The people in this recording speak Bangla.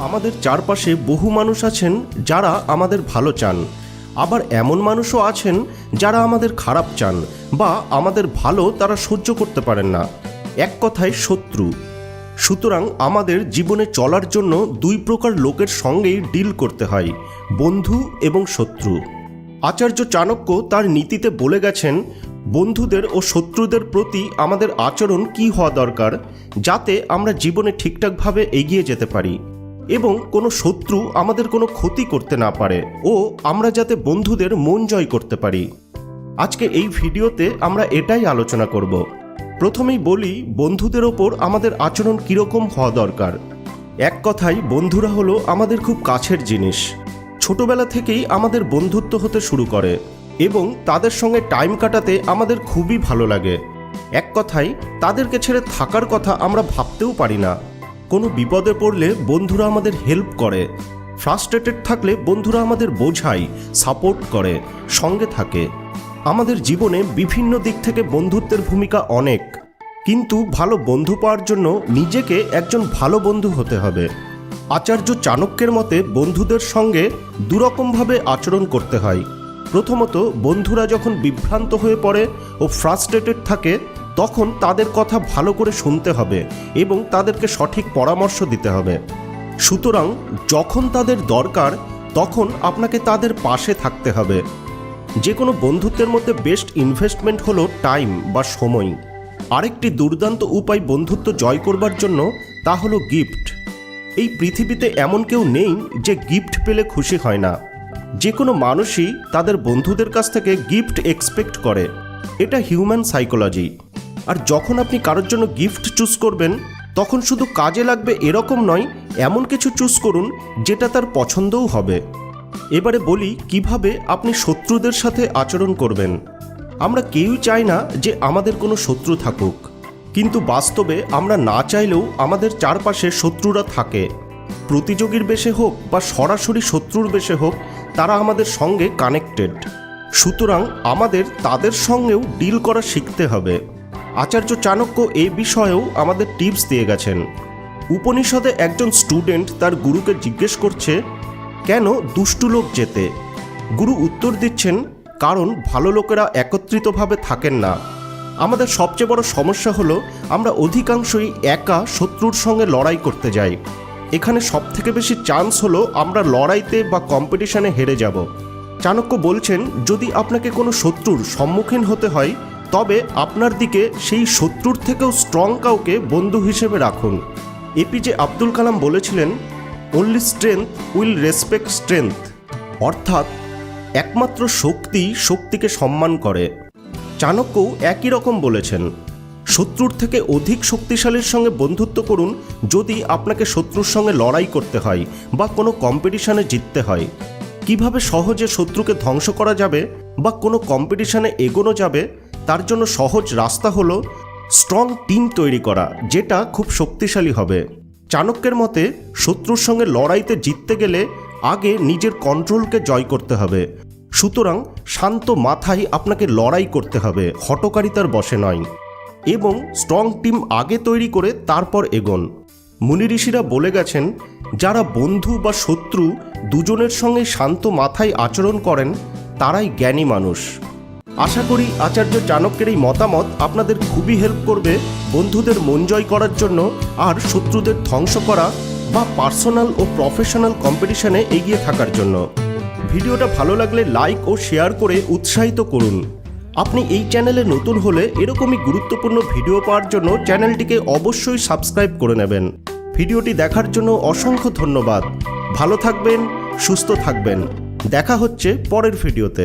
আমাদের চারপাশে বহু মানুষ আছেন যারা আমাদের ভালো চান। আবার এমন মানুষও আছেন যারা আমাদের খারাপ চান বা আমাদের ভালো তারা সহ্য করতে পারেন না। এক কথায় শত্রু। সুতরাং আমাদের জীবনে চলার জন্য দুই প্রকার লোকের সঙ্গেই ডিল করতে হয়, বন্ধু এবং শত্রু। আচার্য চাণক্য তার নীতিতে বলে গেছেন, বন্ধুদের ও শত্রুদের প্রতি আমাদের আচরণ কি হওয়া দরকার, যাতে আমরা জীবনে ঠিকঠাকভাবে এগিয়ে যেতে পারি? এবং কোনো শত্রু আমাদের কোনো ক্ষতি করতে না পারে। ও, আমরা যাতে বন্ধুদের মন জয় করতে পারি। আজকে এই ভিডিওতে আমরা এটাই আলোচনা করব। প্রথমেই বলি, বন্ধুদের ওপর আমাদের আচরণ কীরকম হওয়া দরকার। এক কথায়, বন্ধুরা হলো আমাদের খুব কাছের জিনিস। ছোটবেলা থেকেই আমাদের বন্ধুত্ব হতে শুরু করে এবং তাদের সঙ্গে টাইম কাটাতে আমাদের খুবই ভালো লাগে। এক কথায়, তাদেরকে ছেড়ে থাকার কথা আমরা ভাবতেও পারি না। কোনো বিপদে পড়লে বন্ধুরা আমাদের হেল্প করে। ফ্রাস্ট্রেটেড থাকলে বন্ধুরা আমাদের বোঝায় সাপোর্ট করে, সঙ্গে থাকে। আমাদের জীবনে বিভিন্ন দিক থেকে বন্ধুত্বের ভূমিকা অনেক। কিন্তু ভালো বন্ধু পাওয়ার জন্য নিজেকে একজন ভালো বন্ধু হতে হবে। আচার্য চাণক্যের মতে বন্ধুদের সঙ্গে দুরকমভাবে আচরণ করতে হয়। প্রথমত বন্ধুরা যখন বিভ্রান্ত হয়ে পড়ে ও ফ্রাস্ট্রেটেড থাকে, তখন তাদের কথা ভালো করে শুনতে হবে এবং তাদেরকে সঠিক পরামর্শ দিতে হবে। সুতরাং যখন তাদের দরকার, তখন আপনাকে তাদের পাশে থাকতে হবে। যে কোনো বন্ধুত্বের মধ্যে বেস্ট ইনভেস্টমেন্ট হলো টাইম বা সময়। আরেকটি দুর্দান্ত উপায় বন্ধুত্ব জয় করবার জন্য, তা হলো গিফট এই পৃথিবীতে এমন কেউ নেই যে গিফট পেলে খুশি হয় না। যে কোনো মানুষই তাদের বন্ধুদের কাছ থেকে গিফট এক্সপেক্ট করে। এটা হিউম্যান সাইকোলজি আর যখন আপনি কারোর জন্য গিফট চুজ করবেন, তখন শুধু কাজে লাগবে এরকম নয়, এমন কিছু চুজ করুন যেটা তার পছন্দও হবে। এবারে বলি কীভাবে আপনি শত্রুদের সাথে আচরণ করবেন। আমরা কেউই চাই না যে আমাদের কোনো শত্রু থাকুক। কিন্তু বাস্তবে আমরা না চাইলেও আমাদের চারপাশে শত্রুরা থাকে। প্রতিযোগীর বেশে হোক বা সরাসরি শত্রুর বেশে হোক তারা আমাদের সঙ্গে কানেক্টেড সুতরাং আমাদের তাদের সঙ্গেও ডিল করা শিখতে হবে। আচার্য চাণক্য এ বিষয়েও আমাদের টিপস দিয়ে গেছেন। উপনিষদে একজন স্টুডেন্ট তার গুরুকে জিজ্ঞেস করছে, কেন দুষ্টু লোক যেতে? গুরু উত্তর দিচ্ছেন, কারণ ভালো লোকেরা একত্রিতভাবে থাকেন না। আমাদের সবচেয়ে বড় সমস্যা হলো আমরা অধিকাংশই একা শত্রুর সঙ্গে লড়াই করতে যাই। এখানে সবথেকে বেশি চান্স হলো আমরা লড়াইতে বা কম্পিটিশনে হেরে যাব। চাণক্য বলছেন, যদি আপনাকে কোনো শত্রুর সম্মুখীন হতে হয়, তবে আপনার দিকে সেই শত্রুর থেকেও স্ট্রং কাউকে বন্ধু হিসেবে রাখুন। এপিজে আব্দুল কালাম বলেছিলেন only strength will respect strength অর্থাৎ, একমাত্র শক্তি শক্তিকে সম্মান করে। চাণক্যও একই রকম বলেছেন। শত্রুর থেকে অধিক শক্তিশালীর সঙ্গে বন্ধুত্ব করুন যদি আপনাকে শত্রুর সঙ্গে লড়াই করতে হয় বা কোনো কম্পিটিশনে জিততে হয়। কীভাবে সহজে শত্রুকে ধ্বংস করা যাবে বা কোনো কম্পিটিশনে এগোনো যাবে, তার জন্য সহজ রাস্তা হলো স্ট্রং টিম তৈরি করা, যেটা খুব শক্তিশালী হবে। চাণক্যের মতে, শত্রুর সঙ্গে লড়াইতে জিততে গেলে আগে নিজের কন্ট্রোলকে জয় করতে হবে। সুতরাং শান্ত মাথায় আপনাকে লড়াই করতে হবে, হটকারিতার বসে নয়। এবং স্ট্রং টিম আগে তৈরি করে তারপর এগোন। মুনি ঋষিরা বলে গেছেন, যারা বন্ধু বা শত্রু দুজনের সঙ্গে শান্ত মাথায় আচরণ করেন, তারাই জ্ঞানী মানুষ। আশা করি আচার্য চাণক্যের এই মতামত আপনাদের খুবই হেল্প করবে বন্ধুদের মন জয় করার জন্য আর শত্রুদের ধ্বংস করা বা পার্সোনাল ও প্রফেশনাল কম্পিটিশনে এগিয়ে থাকার জন্য। ভিডিওটা ভালো লাগলে লাইক ও শেয়ার করে উৎসাহিত করুন। আপনি এই চ্যানেলে নতুন হলে এরকমই গুরুত্বপূর্ণ ভিডিও পাওয়ার জন্য চ্যানেলটিকে অবশ্যই সাবস্ক্রাইব করে নেবেন। ভিডিওটি দেখার জন্য অসংখ্য ধন্যবাদ। ভালো থাকবেন, সুস্থ থাকবেন। দেখা হচ্ছে পরের ভিডিওতে।